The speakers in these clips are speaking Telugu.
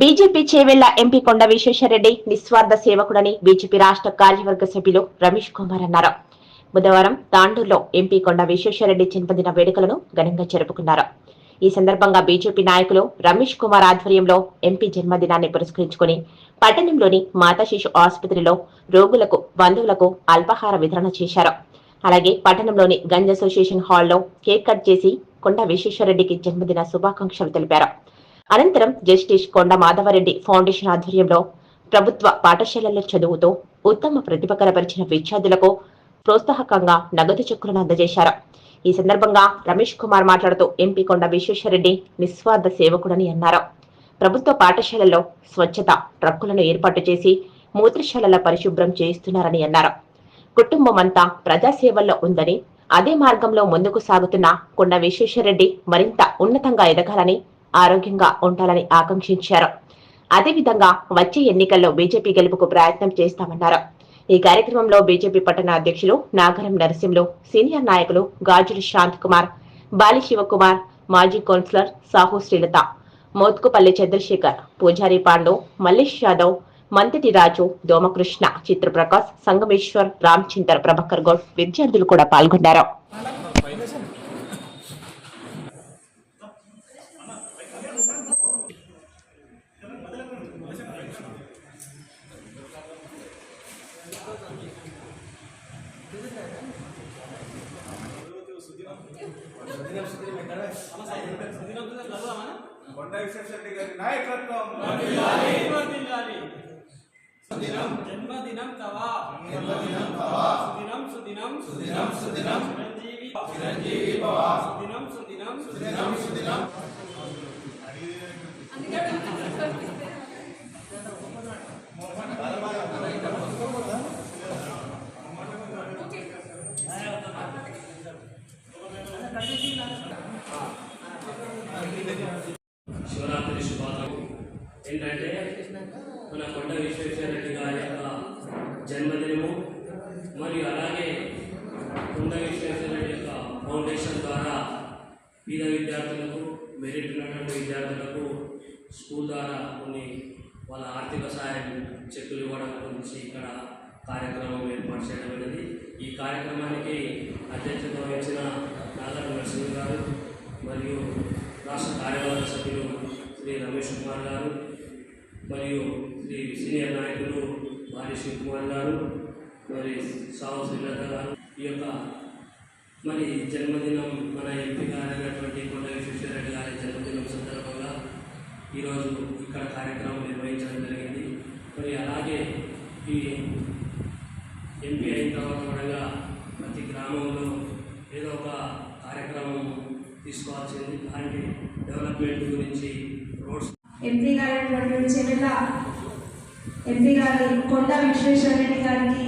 బీజేపీ చేవెళ్ళ ఎంపీ కొండ విశ్వేశ్వరరెడ్డి నిస్వార్థ సేవకుడని బీజేపీ రాష్ట్ర కార్యవర్గ సభ్యులు రమేష్ కుమార్ అన్నారు. బుధవారం తాండూరులో ఎంపీ కొండ విశ్వేశ్వరరెడ్డి జన్మదిన వేడుకలను ఘనంగా జరుపుకున్నారు. ఈ సందర్భంగా బీజేపీ నాయకులు రమేష్ కుమార్ ఆధ్వర్యంలో ఎంపీ జన్మదినాన్ని పురస్కరించుకుని పట్టణంలోని మాతా శిశు ఆసుపత్రిలో రోగులకు బంధువులకు అల్పాహార వితరణ చేశారు. అలాగే పట్టణంలోని గంజ్ అసోసియేషన్ హాల్లో కేక్ కట్ చేసి కొండ విశ్వేశ్వరరెడ్డికి జన్మదిన శుభాకాంక్షలు తెలిపారు. అనంతరం జస్టిస్ కొండ మాధవరెడ్డి ఫౌండేషన్ ఆధ్వర్యంలో ప్రభుత్వ పాఠశాలల్లో చదువుతూ ఉత్తమ ప్రతిభ కనపరిచిన విద్యార్థులకు ప్రోత్సాహకంగా నగదు చెక్కులను అందజేశారు. ఈ సందర్భంగా రమేష్ కుమార్ మాట్లాడుతూ ఎంపీ కొండ విశ్వేశ్వరరెడ్డి నిస్వార్థ సేవకుడని అన్నారు. ప్రభుత్వ పాఠశాలల్లో స్వచ్ఛత ట్రక్కులను ఏర్పాటు చేసి మూత్రశాలల పరిశుభ్రం చేయిస్తున్నారని అన్నారు. కుటుంబం అంతా ప్రజాసేవల్లో ఉందని అదే మార్గంలో ముందుకు సాగుతున్న కొండ విశ్వేశ్వరరెడ్డి మరింత ఉన్నతంగా ఎదగాలని ఆరోగ్యంగా ఉండాలని ఆకాంక్షించారు. అదేవిధంగా వచ్చే ఎన్నికల్లో బీజేపీ గెలుపుకు ప్రయత్నం చేస్తామన్నారు. ఈ కార్యక్రమంలో బీజేపీ పట్టణ అధ్యక్షులు నాగరం నరసింహులు సీనియర్ నాయకులు గాజులు శాంత్ కుమార్ బాలి శివకుమార్ మాజీ కౌన్సిలర్ సాహు శ్రీలత మోత్కుపల్లి చంద్రశేఖర్ పూజారి పాండు మల్లేష్ యాదవ్ మంతటి రాజు దోమకృష్ణ చిత్రప్రకాశ్ సంగమేశ్వర్ రామచందర్ ప్రభాకర్ గౌడ్ విద్యార్థులు కూడా పాల్గొన్నారు. కొండ విశ్వేశ్వరరెడ్డి గారి నాయకత్వం సుదినం జన్మదినం తవా జన్మదినం తవా సుదినం సుదినం సుదినం సుదినం శివరాత్రి శుభాకాంక్షలు. ఏంటంటే మన కొండ విశ్వేశ్వరరెడ్డి గారి యొక్క జన్మదినము మరియు అలాగే కొండ విశ్వేశ్వరరెడ్డి యొక్క ఫౌండేషన్ ద్వారా పేద విద్యార్థులకు మెరిట్ ఉన్నటువంటి విద్యార్థులకు స్కూల్ ద్వారా కొన్ని వాళ్ళ ఆర్థిక సహాయం చెక్కులు ఇవ్వడం గురించి ఇక్కడ కార్యక్రమం ఏర్పాటు చేయడం అనేది. ఈ కార్యక్రమానికి అధ్యక్షత వహించిన నాగర్ నరసింహ గారు మరియు రాష్ట్ర కార్యవర్గ సభ్యులు శ్రీ రమేష్ కుమార్ గారు మరియు శ్రీ సీనియర్ నాయకులు వారి శివకుమార్ గారు మరి సావు శ్రీలత గారు. ఈ యొక్క మరి జన్మదినం మన ఎంపీ గారైనటువంటి కొండ విశ్వేశ్వరరెడ్డి గారి జన్మదినం సందర్భంగా ఈరోజు ఇక్కడ కార్యక్రమం నిర్వహించడం జరిగింది. మరి అలాగే ఈ ఎంపీ అయిన తర్వాత కూడా ప్రతి గ్రామంలో ఏదో ఒక కార్యక్రమం తీసుకోవాల్సింది. అలాంటి డెవలప్మెంట్ గురించి రోడ్స్ ఎంపీ గారైనటువంటి చెవెళ్ళ ఎంపీ గారి కొండ విశ్వేశ్వరరెడ్డి గారికి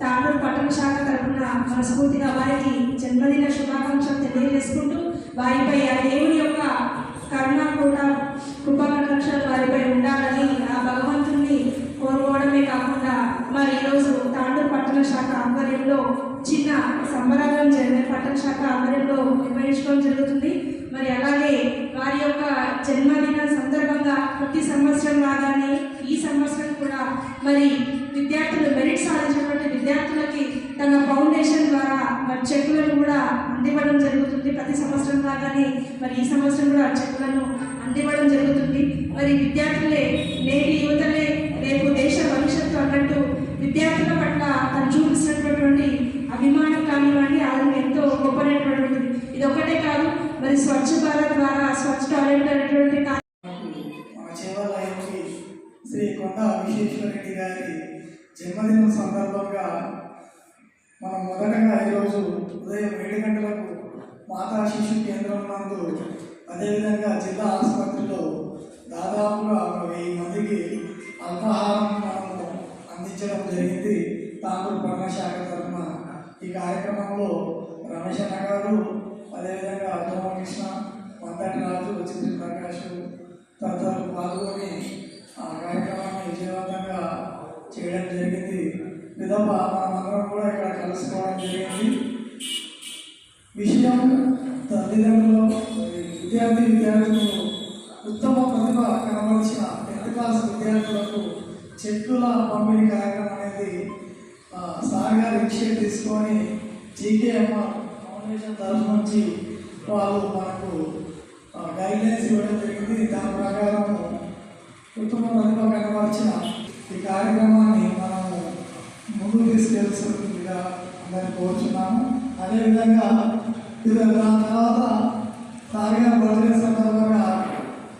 తాండూరు పట్టణ శాఖ తరఫున మనస్ఫూర్తిగా వారికి జన్మదిన శుభాకాంక్షలు తెలియజేసుకుంటూ వారిపై ఆ దేవుని యొక్క కరుణ కూడా కృపాకటాక్షలు వారిపై ఉండాలని ఆ భగవంతుని కోరుకోవడమే కాకుండా మరి ఈరోజు తాండూరు పట్టణ శాఖ ఆధ్వర్యంలో చిన్న సంబరాలను జరిగిన పట్టణ శాఖ ఆధ్వర్యంలో నిర్వహించడం జరుగుతుంది. మరి అలాగే వారి యొక్క జన్మదిన సందర్భంగా ప్రతి సంవత్సరం లాగానే ఈ సంవత్సరం కూడా మరి విద్యార్థులు మెరిట్ సాధించినటువంటి విద్యార్థులకి తన ఫౌండేషన్ ద్వారా మరి చెక్కులను కూడా అందివ్వడం జరుగుతుంది. ప్రతి సంవత్సరం లాగానే మరి ఈ సంవత్సరం కూడా ఆ చెక్కులను అందివ్వడం జరుగుతుంది. మరి విద్యార్థులే నేటి యువతలే రేపు దేశ భవిష్యత్తు అన్నట్టు విద్యార్థుల పట్ల తను చూపిస్తున్నటువంటి అభిమానం కానివ్వండి అది ఎంతో గొప్పనటువంటిది ఇది. ఒకటే కాదు మరి స్వచ్ఛ భారత్ ద్వారా స్వచ్ఛ టాయిలెట్ అనేటువంటి మన చేవల శ్రీ కొండ విశ్వేశ్వరరెడ్డి గారి జన్మదినం సందర్భంగా మనం మొదటగా ఈరోజు ఉదయం ఏడు గంటలకు మాతా శిశు కేంద్రం నందు అదేవిధంగా జిల్లా ఆసుపత్రిలో దాదాపుగా ఒక వెయ్యి మందికి అల్పాహారం మనము అందించడం జరిగింది. తాండూరు పట్టణ శాఖ తరఫున ఈ కార్యక్రమంలో రమేష్ అన్న గారు అదేవిధంగా దోమకృష్ణ వంతటి రాజు వచ్చింది ప్రకాష్ తదితరులు పాల్గొని ఆ కార్యక్రమాన్ని విజయవంతంగా చేయడం జరిగింది. విధంగా మనమందరం కూడా ఇక్కడ కలుసుకోవడం జరిగింది. విషయం తల్లిదండ్రులు విద్యార్థి విద్యార్థులు ఉత్తమ ప్రతిభ కనబరిచిన చెక్కుల పంపిణీ కార్యక్రమం అనేది సాగా విషయం తీసుకొని జీకేఎంఆర్ ఫౌండేషన్ తరఫు నుంచి వాళ్ళు మనకు గైడ్లైన్స్ ఇవ్వడం జరిగింది. దాని ప్రకారం ఉత్తమ ప్రతిభ కనబరిచిన ఈ కార్యక్రమాన్ని మనము ముందుకు తీసుకెళ్తుందిగా అందరిని కోరుతున్నాము అదేవిధంగా ఇది దాని తర్వాత కార్యక్రమం గారి బర్త్డే సందర్భంగా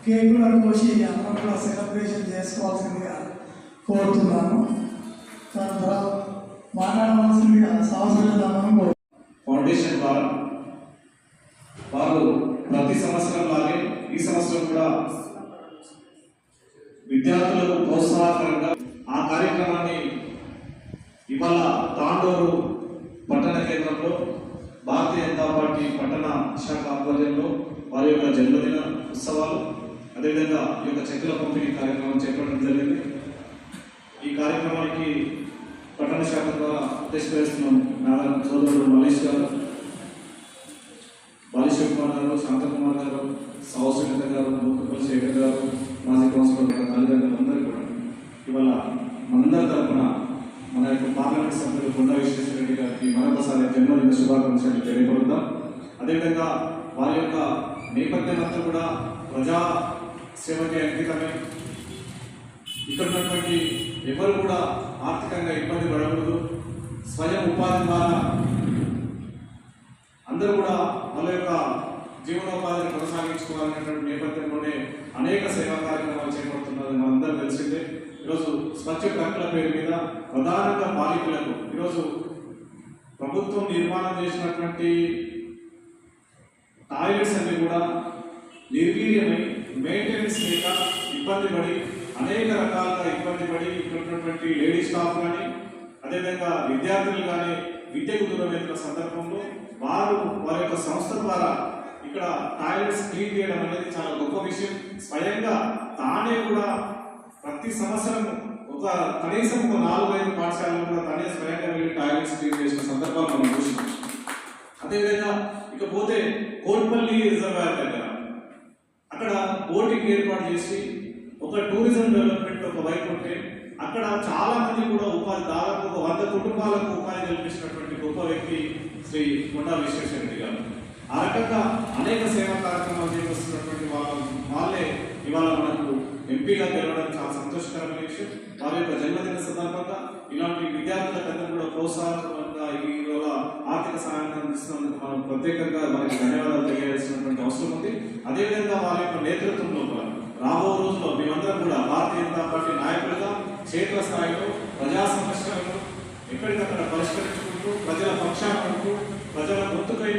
కేకులను కోసి అందరం కూడా సెలబ్రేషన్ చేసుకోవాల్సిందిగా కోరుతున్నాను. దాని తర్వాత మాట్లాడవలసిందిగా సంవత్సరం కోరు ఫౌండేషన్ ద్వారా వారు ప్రతి సంవత్సరం లాగే ఈ సంవత్సరం కూడా విద్యార్థులకు ప్రోత్సాహకరంగా ఆ కార్యక్రమాన్ని ఇవాళ తాండూరు పట్టణ కేంద్రంలో భారతీయ జనతా పార్టీ పట్టణ శాఖ ఆధ్వర్యంలో వారి యొక్క జన్మదిన ఉత్సవాలు అదేవిధంగా ఈ యొక్క చెక్కుల పంపిణీ కార్యక్రమం చేపట్టడం జరిగింది. ఈ కార్యక్రమానికి పట్టణ శాఖ ద్వారా ఉద్దేశిస్తున్నాం నారాయణ సోదరుడు మలేష్ గారు బాలేశ్వర కుమార్ గారు శాంతకుమార్ గారు సౌసునిత గారు మూకపల్లి శేఖర్ గారు మాజీ కౌన్సిలర్ గారు తల్లిదండ్రులు అందరూ కూడా ఇవాళ మనందరి తరఫున మన యొక్క పార్లమెంట్ సభ్యులు కొండ విశ్వేశ్వర రెడ్డి గారికి మరొకసారి జన్మదిన శుభాకాంక్షలు తెలియపరుద్దాం. అదేవిధంగా వారి యొక్క నేపథ్యమంతా కూడా ప్రజా సేవకి అంకితమై. ఇక్కడ ఉన్నటువంటి ఎవరు కూడా ఆర్థికంగా ఇబ్బంది పడకూడదు. స్వయం ఉపాధి ద్వారా అందరూ కూడా వాళ్ళ యొక్క జీవనోపాధిని కొనసాగించుకోవాలనేటువంటి నేపథ్యంలోనే అనేక సేవా కార్యక్రమాలు చేపడుతున్నది మనందరూ తెలిసిందే. ఈరోజు స్వచ్ఛ ట్రక్కుల పేరు మీద ప్రధానంగా బాలికలకు ఈరోజు ప్రభుత్వం నిర్మాణం చేసినటువంటి టాయిలెట్స్ అన్ని కూడా నిర్వీర్యమై మెయింటెనెన్స్ లేక ఇబ్బంది పడి అనేక రకాలుగా ఇబ్బంది పడి ఇక్కడ ఉన్నటువంటి లేడీ స్టాఫ్ కానీ అదేవిధంగా విద్యార్థులు కానీ విద్యకు దూరమైన సందర్భంలో వారు వారి యొక్క సంస్థ ద్వారా ఇక్కడ టాయిలెట్స్ క్లీన్ చేయడం అనేది చాలా గొప్ప విషయం. స్వయంగా తానే కూడా ప్రతి సంవత్సరం ఒక కనీసం ఒక నాలుగు ఐదు పాఠశాలలో కూడా తానే స్వయంగా వెళ్ళి టాయిలెట్స్ క్లీన్ చేసిన సందర్భాలు మనం చూసినాం. అదేవిధంగా ఇకపోతే కోట్పల్లి రిజర్వాయర్ దగ్గర అక్కడ బోటింగ్ ఏర్పాటు చేసి ఒక టూరిజం డెవలప్మెంట్ ఒక వైపు ఉంటే అక్కడ చాలా మంది కూడా ఉపాధి దాదాపు ఒక వంద కుటుంబాలకు ఉపాధి కల్పించినటువంటి గొప్ప వ్యక్తి శ్రీ కొండా విశ్వేశ్వర గారు. ఆ రకంగా అనేక సేవా కార్యక్రమాలు చేపడుతున్నటువంటి వాళ్ళ వాళ్ళే ఇవాళ మనకు ఎంపీగా గెలవడం చాలా సంతోషకరమైన విషయం. వారి యొక్క జన్మదిన సందర్భంగా ఇలాంటి విద్యార్థులకు కూడా ప్రోత్సాహకంగా ఈ ఆర్థిక సహాయాన్ని అందిస్తున్నందుకు మనం ప్రత్యేకంగా వారికి ధన్యవాదాలు తెలియజేసినటువంటి అవసరం ఉంది. అదేవిధంగా వారి యొక్క నేతృత్వంలో కూడా రాబో రోజుల్లో మేమందరం కూడా భారతీయ జనతా పార్టీ నాయకులుగా క్షేత్ర స్థాయిలో ప్రజా సమస్యలను ఎక్కడికక్కడ పరిష్కరించుకుంటూ ప్రజల పక్షాన ఉంటూ ప్రజల గొంతుకై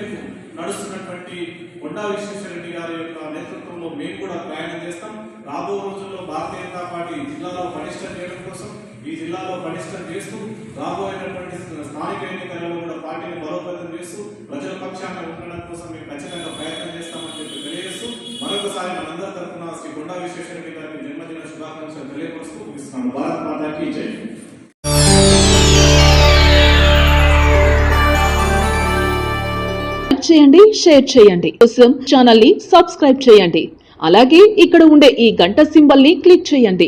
నడుస్తున్నటువంటి కొండా విశ్వేశ్వరరెడ్డి గారి యొక్క నేతృత్వంలో మేము కూడా ప్రయాణం చేస్తాం. రాబో రోజుల్లో భారతీయ జనతా పార్టీ జిల్లాలో పటిష్టం చేయడం కోసం ఈ జిల్లాలో పటిష్టం చేస్తూ రాబోయేటటువంటి స్థానిక ఎన్నికలలో కూడా పార్టీని బలోపేతం చేస్తూ ప్రజల పక్షాన ఉండడం కోసం మేము ఖచ్చితంగా ప్రయత్నం చేస్తామని చెప్పి తెలియజేస్తూ మరొకసారి మనందరి తరఫున శ్రీ కొండా విశ్వేశ్వరరెడ్డి గారికి జన్మదిన శుభాకాంక్షలు తెలియపరుస్తూ ముగిస్తున్నాను. భారత్ మాతాకి జై. చేయండి షేర్ చేయండి. కోసం ఛానల్ని సబ్స్క్రైబ్ చేయండి. అలాగే ఇక్కడ ఉండే ఈ గంట సింబల్ని క్లిక్ చేయండి.